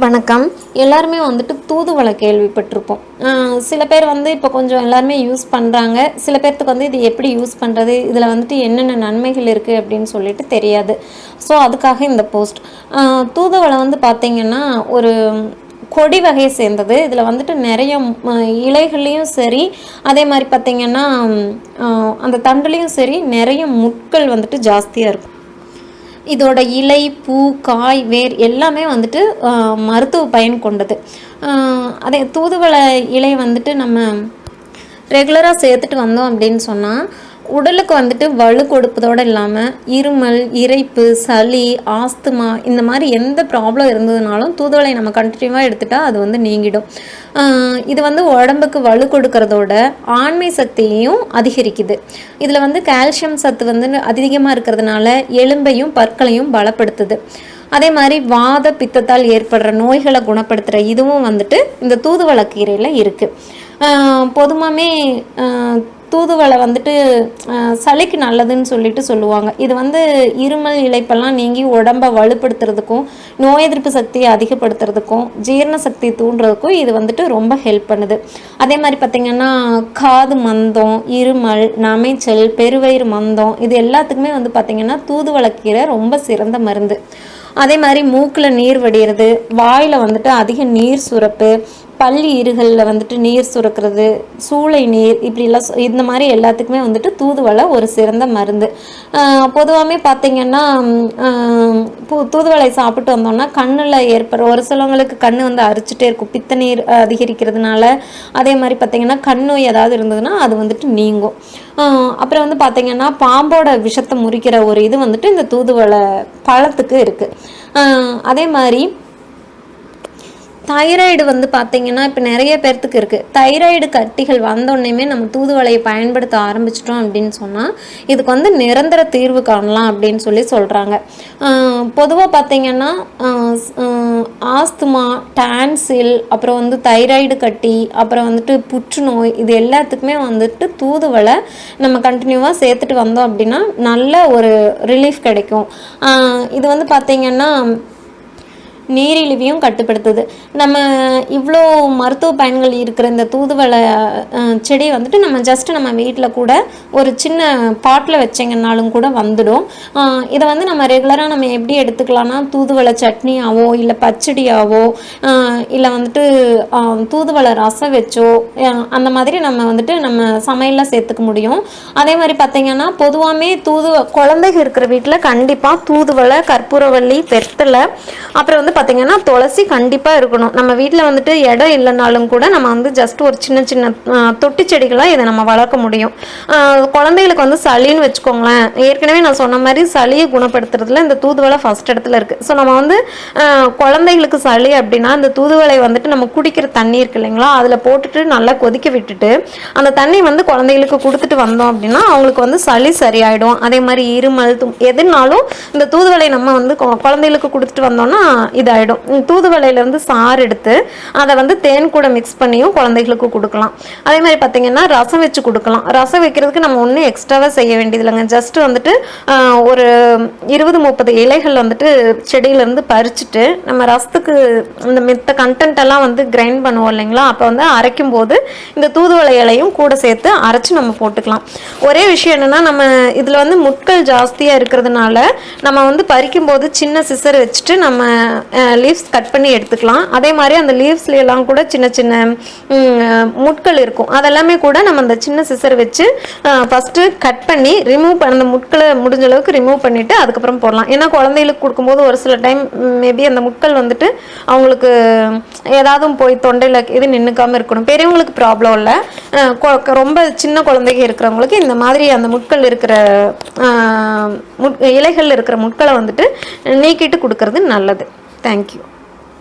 வணக்கம். எல்லாருமே வந்துட்டு தூதுவளை கேள்விப்பட்டிருப்போம். சில பேர் வந்து இப்போ கொஞ்சம் எல்லாருமே யூஸ் பண்ணுறாங்க சில பேர்த்துக்கு வந்து இது எப்படி யூஸ் பண்ணுறது இதில் வந்துட்டு என்னென்ன நன்மைகள் இருக்குது அப்படின்னு சொல்லிட்டு தெரியாது. ஸோ அதுக்காக இந்த போஸ்ட் தூதுவளை வந்து பார்த்திங்கன்னா ஒரு கொடி வகையை சேர்ந்தது. இதில் வந்துட்டு நிறைய இலைகள்லேயும் சரி அதே மாதிரி பார்த்திங்கன்னா அந்த தண்டுலேயும் சரி நிறைய முட்கள் வந்துட்டு ஜாஸ்தியாக இருக்கும். இதோட இலை பூ காய் வேர் எல்லாமே வந்துட்டு மருத்துவ பயன் கொண்டது. ஆஹ், அதே தூதுவளை இலை வந்துட்டு நம்ம ரெகுலராக சேர்த்துட்டு வந்தோம் அப்படின்னு சொன்னால் உடலுக்கு வந்துட்டு வலு கொடுப்பதோடு இல்லாமல் இருமல் இரைப்பு சளி ஆஸ்துமா இந்த மாதிரி எந்த ப்ராப்ளம் இருந்ததுனாலும் தூதுவளை நம்ம கண்டினியூவாக எடுத்துட்டால் அது வந்து நீங்கிடும். இது வந்து உடம்புக்கு வலு கொடுக்கறதோட ஆண்மை சக்தியையும் அதிகரிக்குது. இதில் வந்து கால்சியம் சத்து வந்து அதிகமாக இருக்கிறதுனால எலும்பையும் பற்களையும் பலப்படுத்துது. அதே மாதிரி வாத பித்தத்தால் ஏற்படுற நோய்களை குணப்படுத்துகிற இதுவும் வந்துட்டு இந்த தூதுவளக்கீரையில் இருக்குது பொதுவாமே தூதுவளை வந்துட்டு சளிக்கு நல்லதுன்னு சொல்லிட்டு சொல்லுவாங்க. இது வந்து இருமல் இழைப்பெல்லாம் நீங்கி உடம்பை வலுப்படுத்துறதுக்கும் நோய் எதிர்ப்பு சக்தியை அதிகப்படுத்துறதுக்கும் ஜீரண சக்தி தூண்டுறதுக்கும் இது வந்துட்டு ரொம்ப ஹெல்ப் பண்ணுது. அதே மாதிரி பார்த்திங்கன்னா காது மந்தம் இருமல் நமைச்சல் பெருவயிறு மந்தம் இது எல்லாத்துக்குமே வந்து பார்த்திங்கன்னா தூதுவளக்கீரை ரொம்ப சிறந்த மருந்து. அதே மாதிரி மூக்கில் நீர் வடிகிறது வாயில் வந்துட்டு அதிக நீர் சுரப்பு பள்ளி இருகளில் வந்துட்டு நீர் சுரக்கிறது சூளை நீர் இப்படிலாம் இந்த மாதிரி எல்லாத்துக்குமே வந்துட்டு தூதுவளை ஒரு சிறந்த மருந்து. பொதுவாகவே பார்த்திங்கன்னா தூதுவளை சாப்பிட்டு வந்தோம்னா கண்ணில் ஏற்படுற ஒரு சிலவங்களுக்கு கண் வந்து அரிச்சிட்டே இருக்கும். பித்த நீர் அதிகரிக்கிறதுனால. அதே மாதிரி பார்த்திங்கன்னா கண் நோய் ஏதாவது இருந்ததுன்னா அது வந்துட்டு நீங்கும். அப்புறம் வந்து பார்த்திங்கன்னா பாம்போட விஷத்தை முறிக்கிற ஒரு இது வந்துட்டு இந்த தூதுவளை பழத்துக்கு இருக்குது அதே மாதிரி தைராய்டு வந்து பார்த்தீங்கன்னா இப்போ நிறைய பேர்த்துக்கு இருக்குது தைராய்டு கட்டிகள் வந்தோடனேமே நம்ம தூதுவளையை பயன்படுத்த ஆரம்பிச்சிட்டோம் அப்படின்னு சொன்னால் இதுக்கு வந்து நிரந்தர தீர்வு காணலாம் அப்படின்னு சொல்லி சொல்கிறாங்க பொதுவாக பார்த்தீங்கன்னா ஆஸ்துமா டான்சில் அப்புறம் வந்து தைராய்டு கட்டி அப்புறம் வந்துட்டு புற்றுநோய் இது எல்லாத்துக்குமே வந்துட்டு தூதுவளை நம்ம கண்டினியூவாக சேர்த்துட்டு வந்தோம் அப்படின்னா நல்ல ஒரு ரிலீஃப் கிடைக்கும். இது வந்து பார்த்தீங்கன்னா நீரிழிவையும் கட்டுப்படுத்துது. நம்ம இவ்வளோ மருத்துவ பயன்கள் இருக்கிற இந்த தூதுவளை செடி வந்துட்டு நம்ம ஜஸ்ட் நம்ம வீட்டில் கூட ஒரு சின்ன பாட்டில் வச்சிங்கன்னாலும் கூட வந்துடும். இதை வந்து நம்ம ரெகுலராக நம்ம எப்படி எடுத்துக்கலாம்னா தூதுவளை சட்னியாவோ இல்லை பச்சடியாவோ இல்லை வந்துட்டு தூதுவளை ரசம் வச்சோ அந்த மாதிரி நம்ம வந்துட்டு நம்ம சமையலில் சேர்த்துக்க முடியும். அதே மாதிரி பார்த்திங்கன்னா பொதுவாகவே தூது குழந்தைங்க இருக்கிற வீட்டில் கண்டிப்பாக தூதுவளை கற்பூரவள்ளி வெத்தலை அப்புறம் வந்து பார்த்திங்கன்னா துளசி கண்டிப்பாக இருக்கணும். நம்ம வீட்டில் வந்துட்டு இடம் இல்லைனாலும் கூட நம்ம வந்து ஜஸ்ட் ஒரு சின்ன சின்ன தொட்டி செடிகளாக இதை நம்ம வளர்க்க முடியும். குழந்தைகளுக்கு வந்து சளின்னு வச்சுக்கோங்களேன். ஏற்கனவே நான் சொன்ன மாதிரி சளியை குணப்படுத்துறதுல இந்த தூதுவளை ஃபஸ்ட் இடத்துல இருக்குது ஸோ நம்ம வந்து குழந்தைகளுக்கு சளி அப்படின்னா இந்த தூதுவளை வந்துட்டு நம்ம குடிக்கிற தண்ணி இருக்கு இல்லைங்களா? அதில் போட்டுட்டு நல்லா கொதிக்க விட்டுட்டு அந்த தண்ணி வந்து குழந்தைகளுக்கு கொடுத்துட்டு வந்தோம் அப்படின்னா அவங்களுக்கு வந்து சளி சரியாயிடும். அதே மாதிரி இருமல் எதுனாலும் இந்த தூதுவளை நம்ம வந்து குழந்தைகளுக்கு கொடுத்துட்டு வந்தோம்னா இதாகிடும் தூதுவளையிலேருந்து சாறு எடுத்து அதை வந்து தேன் கூட மிக்ஸ் பண்ணியும் குழந்தைகளுக்கு கொடுக்கலாம். அதே மாதிரி பார்த்தீங்கன்னா ரசம் வச்சு கொடுக்கலாம். ரசம் வைக்கிறதுக்கு நம்ம ஒன்றும் எக்ஸ்ட்ராவாக செய்ய வேண்டியது இல்லைங்க. ஜஸ்ட் வந்துட்டு ஒரு இருபது முப்பது இலைகள் வந்துட்டு செடியிலேருந்து பறிச்சுட்டு நம்ம ரசத்துக்கு இந்த மித்த கண்டென்ட் எல்லாம் வந்து கிரைண்ட் பண்ணுவோம் இல்லைங்களா? அப்போ வந்து அரைக்கும் போது இந்த தூதுவளை இலையும் கூட சேர்த்து அரைச்சி நம்ம போட்டுக்கலாம். ஒரே விஷயம் என்னென்னா நம்ம இதில் வந்து முட்கள் ஜாஸ்தியாக இருக்கிறதுனால நம்ம வந்து பறிக்கும் போது சின்ன சிசர் வச்சுட்டு நம்ம லீவ்ஸ் கட் பண்ணி எடுத்துக்கலாம். அதே மாதிரி அந்த லீவ்ஸ்லாம் கூட சின்ன சின்ன முட்கள் இருக்கும். அதெல்லாமே கூட நம்ம அந்த சின்ன சிசர் வச்சு ஃபஸ்ட்டு கட் பண்ணி ரிமூவ் பண்ண அந்த முட்களை முடிஞ்ச அளவுக்கு ரிமூவ் பண்ணிவிட்டு அதுக்கப்புறம் போடலாம். ஏன்னா குழந்தைகளுக்கு கொடுக்கும்போது ஒரு சில டைம் மேபி அந்த முட்கள் வந்துட்டு அவங்களுக்கு ஏதாவது போய் தொண்டையில் இது நின்றுக்காமல் இருக்கணும். பெரியவங்களுக்கு ப்ராப்ளம் இல்லை. ரொம்ப சின்ன குழந்தைங்க இருக்கிறவங்களுக்கு இந்த மாதிரி அந்த முட்கள் இருக்கிற முட் இலைகள் இருக்கிற முட்களை வந்துட்டு நீக்கிட்டு கொடுக்கறது நல்லது. Thank you